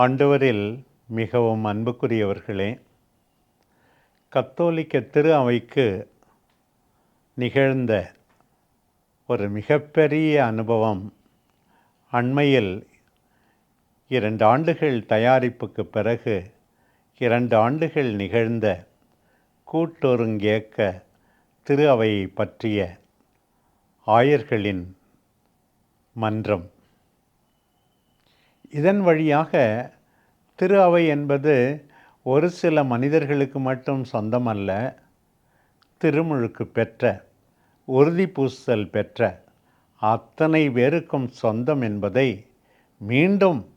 ஆண்டவரில் மிகவும் அன்புக்குரியவர்களே கத்தோலிக்க திரு அவைக்கு நிகழ்ந்த ஒரு மிகப்பெரிய அனுபவம் அண்மையில் இரண்டு ஆண்டுகள் தயாரிப்புக்கு பிறகு இரண்டு ஆண்டுகள் நிகழ்ந்த கூட்டொருங்கேக்க திரு அவையை பற்றிய ஆயர்களின் மன்றம். இதன் வழியாக திரு அவை என்பது ஒரு சில மனிதர்களுக்கு மட்டும் சொந்தமல்ல திருமுழுக்கு பெற்ற உறுதி பூசல் பெற்ற அத்தனை பேருக்கும் சொந்தம் என்பதை மீண்டும்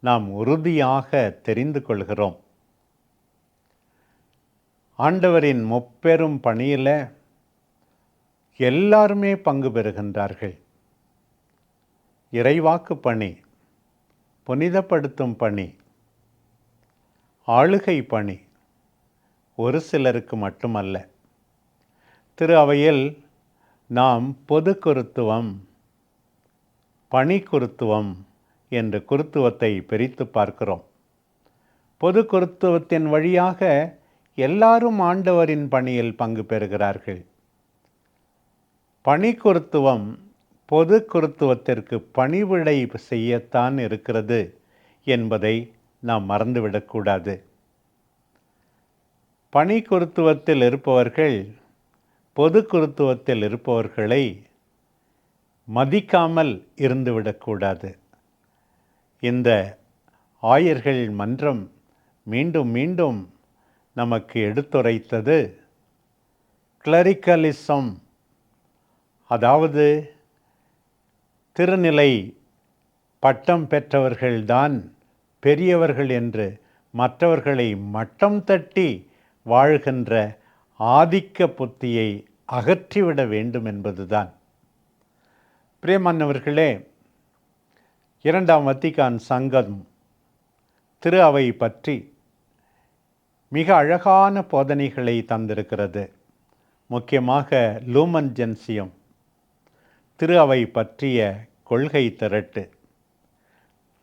நாம் உறுதியாக தெரிந்து கொள்கிறோம். ஆண்டவரின் முப்பெரும் பணியில் எல்லாருமே பங்கு பெறுகின்றார்கள். இறைவாக்கு பணி புனிதப்படுத்தும் பணி ஆளுகை பணி ஒரு சிலருக்கு மட்டுமல்ல. திரு அவையில் நாம் பொது குருத்துவம் பணி குருத்துவம் என்ற குருத்துவத்தை பிரித்து பார்க்கிறோம். பொது குருத்துவத்தின் வழியாக எல்லாரும் ஆண்டவரின் பணியில் பங்கு பெறுகிறார்கள். பணி குருத்துவம் பொது குருத்துவத்திற்கு பணிவிடை செய்யத்தான் இருக்கிறது என்பதை நாம் மறந்துவிடக்கூடாது. பணி குருத்துவத்தில் இருப்பவர்கள் பொது குருத்துவத்தில் இருப்பவர்களை மதிக்காமல் இருந்துவிடக்கூடாது. இந்த ஆயர்கள் மன்றம் மீண்டும் மீண்டும் நமக்கு எடுத்துரைத்தது கிளரிக்கலிசம் அதாவது திருநிலை பட்டம் பெற்றவர்கள்தான் பெரியவர்கள் என்று மற்றவர்களை மட்டம் தட்டி வாழ்கின்ற ஆதிக்க புத்தியை அகற்றிவிட வேண்டும் என்பதுதான். பிரேமன்னவர்களே இரண்டாம் வத்திகான் சங்கம் திரு அவை பற்றி மிக அழகான போதனைகளை தந்திருக்கிறது. முக்கியமாக லூமன் ஜென்சியம் திரு அவை பற்றிய கொள்கை திரட்டு.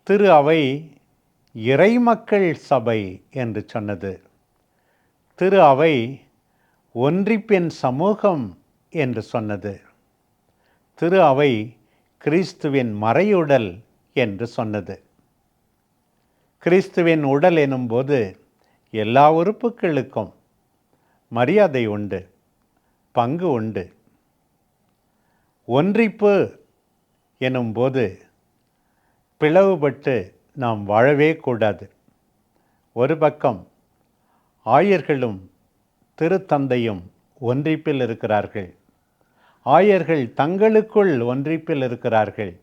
திரு அவை இறைமக்கள் சபை என்று சொன்னது. திரு அவை ஒன்றிப்பின் சமூகம் என்று சொன்னது. திரு அவை கிறிஸ்துவின் மறையுடல் என்று சொன்னது. கிறிஸ்துவின் உடல் எனும்போது எல்லா உறுப்புகளுக்கும் மரியாதை உண்டு பங்கு உண்டு. ஒன்றிப்பு எனும்போது பிளவுபட்டு நாம் வாழவே கூடாது. ஒரு பக்கம் ஆயர்களும் திருத்தந்தையும் ஒன்றிப்பில் இருக்கிறார்கள். ஆயர்கள் தங்களுக்குள் ஒன்றிப்பில் இருக்கிறார்கள்.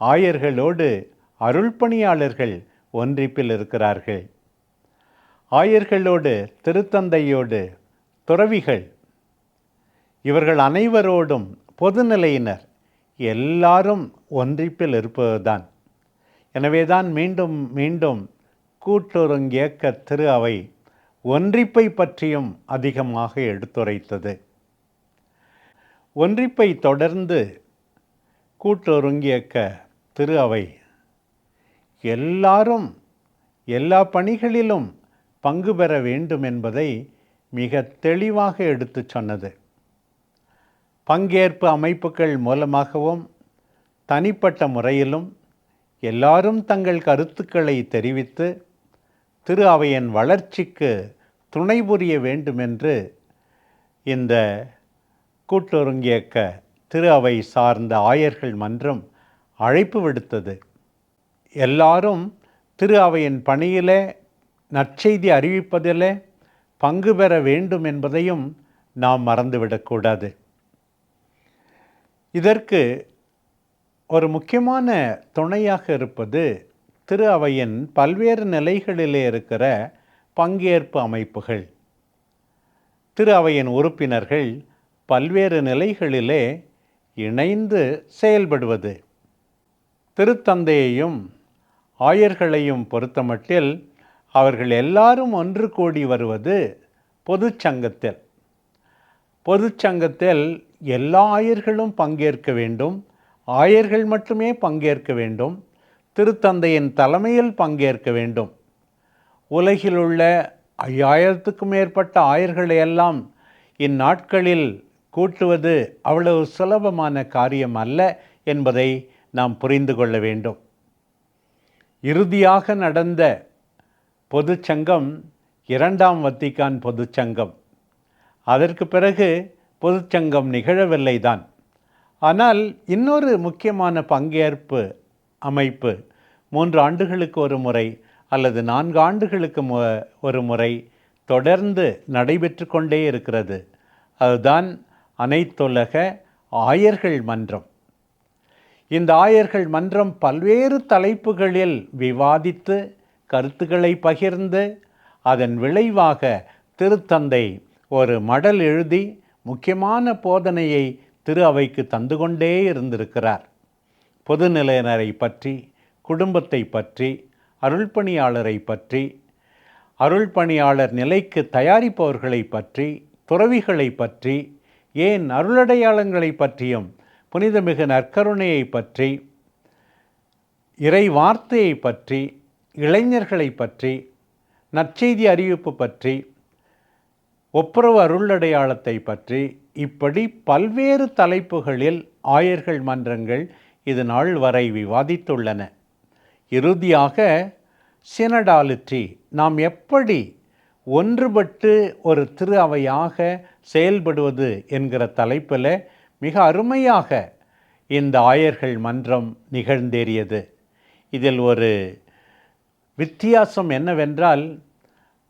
ஆயர்களோடு அருள்பணியாளர்கள் ஒன்றிப்பில் இருக்கிறார்கள். ஆயர்களோடு திருத்தந்தையோடு துறவிகள் இவர்கள் அனைவரோடும் பொதுநிலையினர். எல்லாரும் ஒன்றிப்பில் இருப்பதுதான். எனவேதான் மீண்டும் மீண்டும் கூட்டுறங்கியக்க திரு அவை ஒன்றிப்பை பற்றியும் அதிகமாக எடுத்துரைத்தது. ஒன்றிப்பை தொடர்ந்து கூட்டுறங்கியக்க திரு அவை எல்லாரும் எல்லா பணிகளிலும் பங்கு பெற வேண்டும் என்பதை மிக தெளிவாக எடுத்து சொன்னது. பங்கேற்பு அமைப்புகள் மூலமாகவும் தனிப்பட்ட முறையிலும் எல்லாரும் தங்கள் கருத்துக்களை தெரிவித்து திரு அவையின் வளர்ச்சிக்கு துணை புரிய வேண்டுமென்று இந்த கூட்டுறங்கியக்க திரு அவை சார்ந்த ஆயர்கள் மன்றம் அழைப்பு விடுத்தது. எல்லாரும் திரு அவையின் பணியிலே நற்செய்தி அறிவிப்பதிலே பங்கு பெற வேண்டும் என்பதையும் நாம் மறந்துவிடக்கூடாது. இதற்கு ஒரு முக்கியமான துணையாக இருப்பது திரு அவையின் பல்வேறு நிலைகளிலே இருக்கிற பங்கேற்பு அமைப்புகள். திரு அவையின் உறுப்பினர்கள் பல்வேறு நிலைகளிலே இணைந்து செயல்படுவது. திருத்தந்தையையும் ஆயர்களையும் பொறுத்தமட்டில் அவர்கள் எல்லாரும் ஒன்று கூடி வருவது பொதுச்சங்கத்தில் பொதுச்சங்கத்தில் எல்லா ஆயர்களும் பங்கேற்க வேண்டும். ஆயர்கள் மட்டுமே பங்கேற்க வேண்டும். திருத்தந்தையின் தலைமையில் பங்கேற்க வேண்டும். உலகில் உள்ள ஐயாயிரத்துக்கும் மேற்பட்ட ஆயர்களை எல்லாம் இந்நாட்களில் கூட்டுவது அவ்வளவு சுலபமான காரியம் அல்ல என்பதை நாம் புரிந்து கொள்ள வேண்டும். இறுதியாக நடந்த பொதுச்சங்கம் இரண்டாம் வத்திக்கான் பொதுச்சங்கம். அதற்கு பிறகு பொதுச்சங்கம் நிகழவில்லை தான் ஆனால் இன்னொரு முக்கியமான பங்கேற்பு அமைப்பு மூன்று ஆண்டுகளுக்கு ஒரு முறை அல்லது நான்கு ஆண்டுகளுக்கு ஒரு முறை தொடர்ந்து நடைபெற்று கொண்டே இருக்கிறது. அதுதான் அனைத்துலக ஆயர்கள் மன்றம். இந்த ஆயர்கள் மன்றம் பல்வேறு தலைப்புகளில் விவாதித்து கருத்துக்களை பகிர்ந்து அதன் விளைவாக திருத்தந்தை ஒரு மடல் எழுதி முக்கியமான போதனையை திரு அவைக்கு தந்து கொண்டே இருந்திருக்கிறார். பொதுநிலையினரை பற்றி குடும்பத்தை பற்றி அருள்பணியாளரை பற்றி அருள்பணியாளர் நிலைக்கு தயாரிப்பவர்களை பற்றி துறவிகளை பற்றி ஏன் அருளடையாளங்களை பற்றியும் புனிதமிகு நற்கருணையை பற்றி இறை வார்த்தையை பற்றி இளைஞர்களை பற்றி நற்செய்தி அறிவிப்பு பற்றி ஒப்புரவு அருளடையாளத்தை பற்றி இப்படி பல்வேறு தலைப்புகளில் ஆயர்கள் மன்றங்கள் இது நாள் வரை விவாதித்துள்ளன. இறுதியாக சினடாலிட்டி நாம் எப்படி ஒன்றுபட்டு ஒரு திரு அவையாக செயல்படுவது என்கிற தலைப்பில் மிக அருமையாக இந்த ஆயர்கள் மன்றம் நிகழ்ந்தேறியது. இதில் ஒரு வித்தியாசம் என்னவென்றால்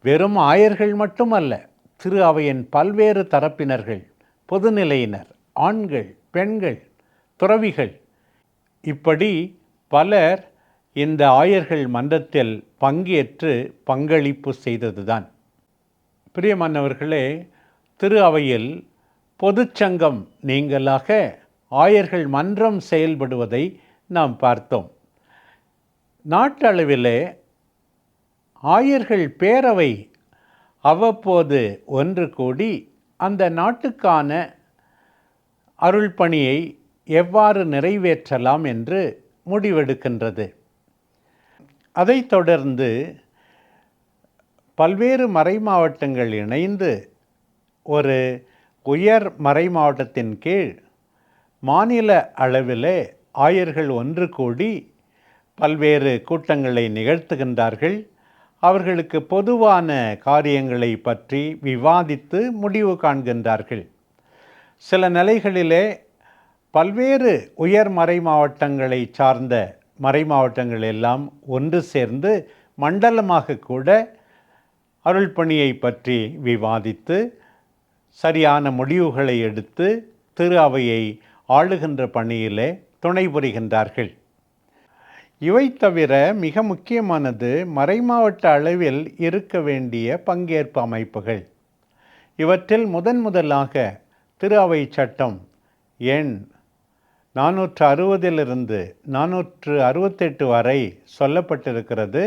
வெறும் ஆயர்கள் மட்டுமல்ல திரு அவையின் பல்வேறு தரப்பினர்கள் பொதுநிலையினர் ஆண்கள் பெண்கள் துறவிகள். இப்படி பலர் இந்த ஆயர்கள் மன்றத்தில் பங்கேற்று பங்களிப்பு செய்ததுதான். பிரியமானவர்களே திரு அவையில் பொதுச்சங்கம் நீங்களாக ஆயர்கள் மன்றம் செயல்படுவதை நாம் பார்த்தோம். நாட்டளவிலே ஆயர்கள் பேரவை அவ்வப்போது ஒன்று கூடி அந்த நாட்டுக்கான அருள் பணியை எவ்வாறு நிறைவேற்றலாம் என்று முடிவெடுக்கின்றது. அதைத் தொடர்ந்து பல்வேறு மறை மாவட்டங்கள் இணைந்து ஒரு உயர் மறை மாவட்டத்தின் கீழ் மாநில அளவிலே ஆயர்கள் ஒன்று கூடி பல்வேறு கூட்டங்களை நிகழ்த்துகின்றார்கள். அவர்களுக்கு பொதுவான காரியங்களை பற்றி விவாதித்து முடிவு காண்கின்றார்கள். சில நிலைகளிலே பல்வேறு உயர் மறை மாவட்டங்களை சார்ந்த மறை மாவட்டங்கள் எல்லாம் ஒன்று சேர்ந்து மண்டலமாக கூட அருள் பணியை பற்றி விவாதித்து சரியான முடிவுகளை எடுத்து திரு அவையை ஆளுகின்ற பணியிலே துணை புரிகின்றார்கள். இவை தவிர மிக முக்கியமானது மறைமாவட்ட அளவில் இருக்க வேண்டிய பங்கேற்பு அமைப்புகள். இவற்றில் முதன் முதலாக திரு அவை சட்டம் எண் நானூற்று அறுபதிலிருந்து நானூற்று அறுபத்தெட்டு வரை சொல்லப்பட்டிருக்கிறது.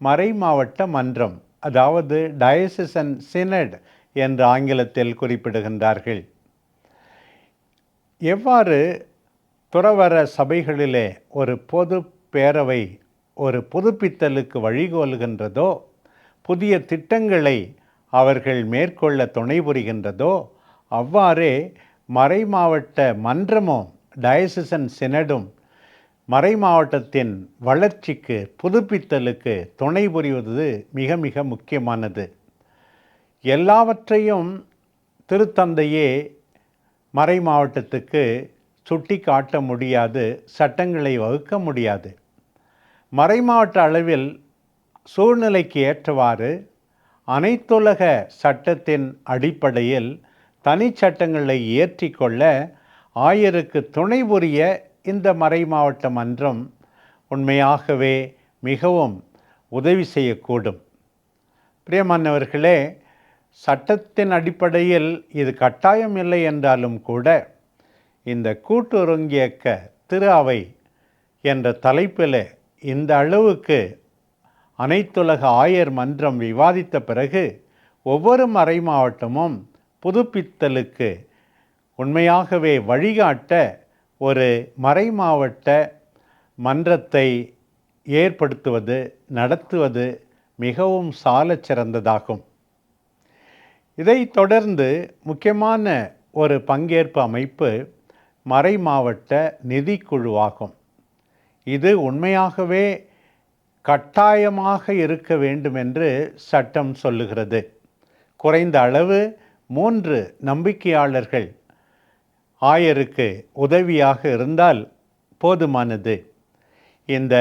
மறைமாவட்ட மன்றம் அதாவது டயசிசன் சினட் என்று ஆங்கிலத்தில் குறிப்பிடுகின்றார்கள். எவ்வாறு துறவர சபைகளிலே ஒரு பொது பேரவை ஒரு புதுப்பித்தலுக்கு வழிகோலுகின்றதோ புதிய திட்டங்களை அவர்கள் மேற்கொள்ள துணை புரிகின்றதோ அவ்வாறே மறைமாவட்ட மன்றமும் டயசிசன் சினடும் மறைமாவட்டத்தின் வளர்ச்சிக்கு புதுப்பித்தலுக்கு துணை புரிவது மிக மிக முக்கியமானது. எல்லாவற்றையும் திருத்தந்தையே மறைமாவட்டத்துக்கு சுட்டி காட்ட முடியாது சட்டங்களை வகுக்க முடியாது. மறைமாவட்ட அளவில் சூழ்நிலைக்கு ஏற்றவாறு அனைத்துலக சட்டத்தின் அடிப்படையில் தனிச்சட்டங்களை இயற்றிக்கொள்ள ஆயருக்கு துணை புரிய இந்த மறைமாவட்ட மன்றம் உண்மையாகவே மிகவும் உதவி செய்யக்கூடும். பிரியமானவர்களே சட்டத்தின் அடிப்படையில் இது கட்டாயம் இல்லை என்றாலும் கூட இந்த கூட்டுறங்கியக்க திரு அவை என்ற தலைப்பில் இந்த அளவுக்கு அனைத்துலக ஆயர் மன்றம் விவாதித்த பிறகு ஒவ்வொரு மறை மாவட்டமும் புதுப்பித்தலுக்கு உண்மையாகவே வழிகாட்ட ஒரு மறை மாவட்ட மன்றத்தை ஏற்படுத்துவது நடத்துவது மிகவும் சால சிறந்ததாகும் இதைத் தொடர்ந்து முக்கியமான ஒரு பங்கேற்பு அமைப்பு மறைமாவட்ட நிதிக்குழுவாகும். இது உண்மையாகவே கட்டாயமாக இருக்க வேண்டும் என்று சட்டம் சொல்லுகிறது. குறைந்த அளவு மூன்று நம்பிக்கையாளர்கள் ஆயருக்கு உதவியாக இருந்தால் போதுமானது. இந்த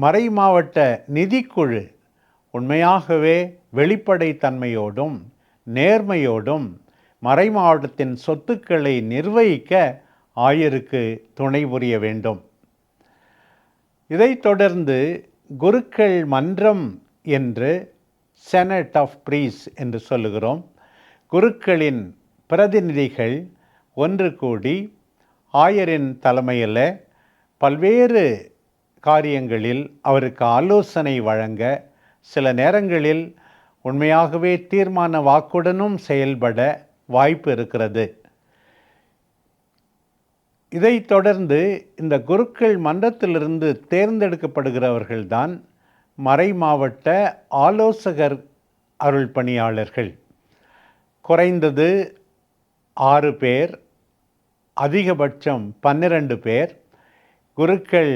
மறைமாவட்ட நிதிக்குழு உண்மையாகவே வெளிப்படைத்தன்மையோடும் நேர்மையோடும் மறைமாவட்டத்தின் சொத்துக்களை நிர்வகிக்க ஆயருக்கு துணை புரிய வேண்டும். இதைத் தொடர்ந்து குருக்கள் மன்றம் என்று செனட் ஆஃப் ப்ரீஸ் என்று சொல்லுகிறோம். குருக்களின் பிரதிநிதிகள் ஒன்று கூடி ஆயரின் தலைமையில் பல்வேறு காரியங்களில் அவருக்கு ஆலோசனை வழங்க சில நேரங்களில் உண்மையாகவே தீர்மான வாக்குடனும் செயல்பட வாய்ப்பு இருக்கிறது. இதைத் தொடர்ந்து இந்த குருக்கள் மன்றத்திலிருந்து தேர்ந்தெடுக்கப்படுகிறவர்கள்தான் மறை மாவட்ட ஆலோசகர் அருள் பணியாளர்கள் குறைந்தது ஆறு பேர் அதிகபட்சம் பன்னிரண்டு பேர் குருக்கள்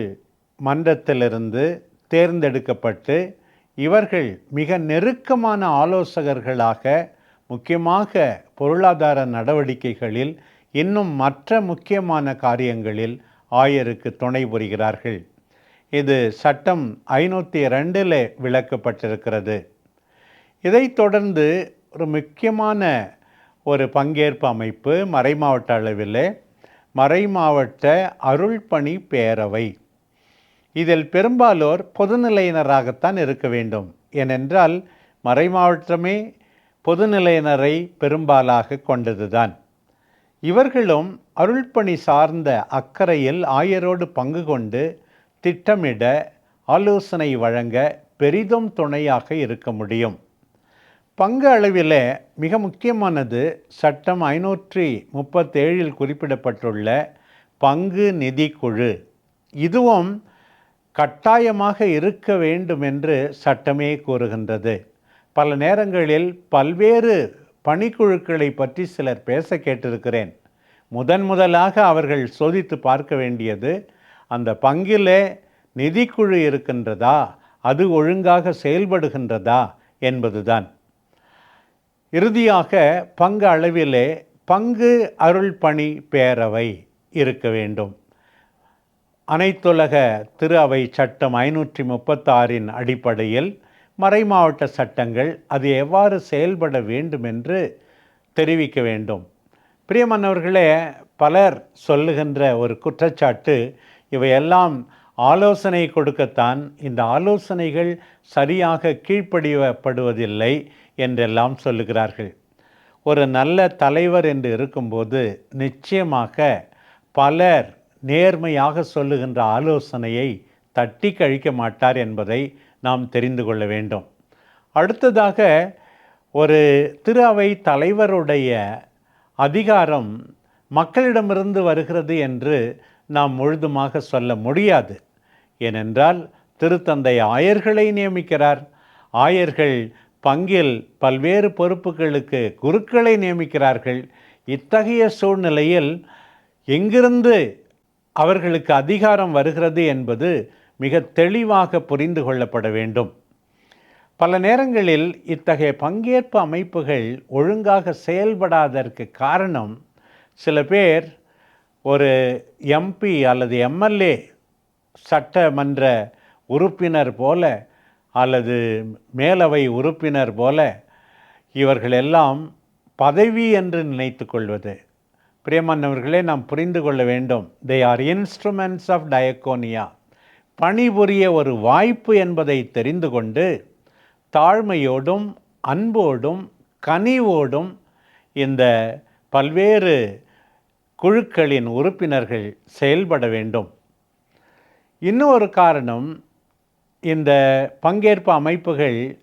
மன்றத்திலிருந்து தேர்ந்தெடுக்கப்பட்டு இவர்கள் மிக நெருக்கமான ஆலோசகர்களாக முக்கியமாக பொருளாதார நடவடிக்கைகளில் இன்னும் மற்ற முக்கியமான காரியங்களில் ஆயருக்கு துணை புரிகிறார்கள். இது சட்டம் ஐநூற்றி ரெண்டில் விளக்கப்பட்டிருக்கிறது. இதைத் தொடர்ந்து ஒரு முக்கியமான ஒரு பங்கேற்பு அமைப்பு மறைமாவட்ட அளவில் மறைமாவட்ட அருள்பணி பேரவை. இதில் பெரும்பாலோர் பொதுநிலையினராகத்தான் இருக்க வேண்டும். ஏனென்றால் மறைமாவட்டமே பொதுநிலையினரை பெரும்பாலாக கொண்டதுதான். இவர்களும் அருள்பணி சார்ந்த அக்கறையில் ஆயரோடு பங்கு கொண்டு திட்டமிட ஆலோசனை வழங்க பெரிதும் துணையாக இருக்க முடியும். பங்கு அளவில் மிக முக்கியமானது சட்டம் ஐநூற்றி முப்பத்தேழில் குறிப்பிடப்பட்டுள்ள பங்கு நிதி குழு. இதுவும் கட்டாயமாக இருக்க வேண்டும் என்று சட்டமே கூறுகின்றது. பல நேரங்களில் பல்வேறு பணிக்குழுக்களை பற்றி சிலர் பேச கேட்டிருக்கிறேன். முதன் முதலாக அவர்கள் சோதித்து பார்க்க வேண்டியது அந்த பங்கிலே நிதிக்குழு இருக்கின்றதா? அது ஒழுங்காக செயல்படுகின்றதா? என்பதுதான். இறுதியாக பங்கு அளவிலே பங்கு அருள் பணி பேரவை இருக்க வேண்டும். அனைத்துலக திரு அவை சட்டம் ஐநூற்றி முப்பத்தாறின் அடிப்படையில் மறைமாவட்ட சட்டங்கள் அது எவ்வாறு செயல்பட வேண்டும் என்று தெரிவிக்க வேண்டும். பிரியமன்னவர்களே பலர் சொல்லுகின்ற ஒரு குற்றச்சாட்டு இவையெல்லாம் ஆலோசனை கொடுக்கத்தான் இந்த ஆலோசனைகள் சரியாக கீழ்ப்படியப்படுவதில்லை என்றெல்லாம் சொல்லுகிறார்கள். ஒரு நல்ல தலைவர் என்று இருக்கும்போது நிச்சயமாக பலர் நேர்மையாக சொல்லுகின்ற ஆலோசனையை தட்டி கழிக்க மாட்டார் என்பதை நாம் தெரிந்து கொள்ள வேண்டும். அடுத்ததாக ஒரு திரு அவை தலைவருடைய அதிகாரம் மக்களிடமிருந்து வருகிறது என்று நாம் முழுதுமாக சொல்ல முடியாது. ஏனென்றால் திருத்தந்தை ஆயர்களை நியமிக்கிறார். ஆயர்கள் பங்கில் பல்வேறு பொறுப்புகளுக்கு குருக்களை நியமிக்கிறார்கள். இத்தகைய சூழ்நிலையில் எங்கிருந்து அவர்களுக்கு அதிகாரம் வருகிறது என்பது மிக தெளிவாக புரிந்து கொள்ளப்பட வேண்டும். பல நேரங்களில் இத்தகைய பங்கேற்பு அமைப்புகள் ஒழுங்காக செயல்படாதற்கு காரணம் சில பேர் ஒரு எம்பி அல்லது எம்எல்ஏ சட்டமன்ற உறுப்பினர் போல அல்லது மேலவை உறுப்பினர் போல இவர்கள் எல்லாம் பதவி என்று நினைத்து கொள்வது. பிரியமானவர்களே நாம் புரிந்து கொள்ள வேண்டும். They are instruments of Diakonia பணிபுரிய ஒரு வாய்ப்பு என்பதை தெரிந்து கொண்டு தாழ்மையோடும் அன்போடும் கனிவோடும் இந்த பல்வேறு குழுக்களின் உறுப்பினர்கள் செயல்பட வேண்டும். இன்னொரு காரணம் இந்த பங்கேற்பு அமைப்புகள்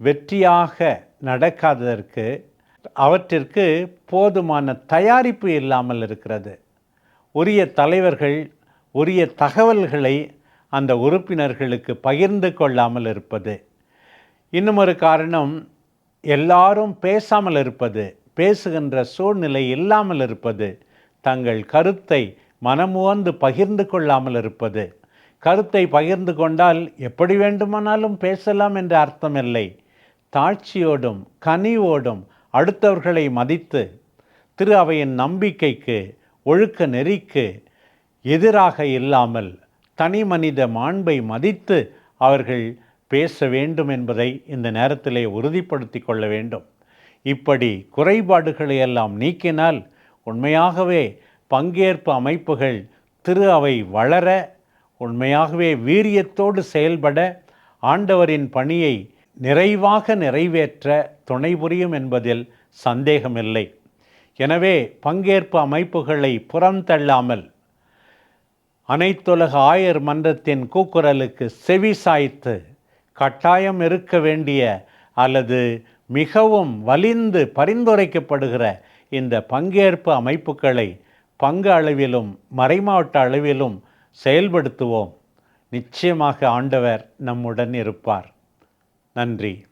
வெற்றியாக நடக்காததற்கு அவற்றிற்கு போதுமான தயாரிப்பு இல்லாமல் இருக்கிறது. உரிய தலைவர்கள் உரிய தகவல்களை அந்த உறுப்பினர்களுக்கு பகிர்ந்து கொள்ளாமல் இருப்பது. இன்னும் ஒரு காரணம் எல்லாரும் பேசாமல் இருப்பது பேசுகின்ற சூழ்நிலை இல்லாமல் இருப்பது தங்கள் கருத்தை மனமுவந்து பகிர்ந்து கொள்ளாமல் இருப்பது. கருத்தை பகிர்ந்து கொண்டால் எப்படி வேண்டுமானாலும் பேசலாம் என்ற அர்த்தமில்லை. தாழ்ச்சியோடும் கனிவோடும் அடுத்தவர்களை மதித்து திரு அவையின் நம்பிக்கைக்கு ஒழுக்க நெறிக்கு எதிராக இல்லாமல் தனி மனித மாண்பை மதித்து அவர்கள் பேச வேண்டும் என்பதை இந்த நேரத்திலே உறுதிப்படுத்தி கொள்ள வேண்டும். இப்படி குறைபாடுகளை எல்லாம் நீக்கினால் உண்மையாகவே பங்கேற்பு அமைப்புகள் திரு அவை வளர உண்மையாகவே வீரியத்தோடு செயல்பட ஆண்டவரின் பணியை நிறைவாக நிறைவேற்ற துணை புரியும் என்பதில் சந்தேகமில்லை. எனவே பங்கேற்பு அமைப்புகளை புறந்தள்ளாமல் அனைத்துலக ஆயர் மன்றத்தின் கூக்குரலுக்கு செவி சாய்த்து கட்டாயம் இருக்க வேண்டிய அல்லது மிகவும் வலிந்து பரிந்துரைக்கப்படுகிற இந்த பங்கேற்பு அமைப்புகளை பங்கு அளவிலும் மறைமாவட்ட அளவிலும் செயல்படுத்துவோம். நிச்சயமாக ஆண்டவர் நம்முடன் இருப்பார். நன்றி.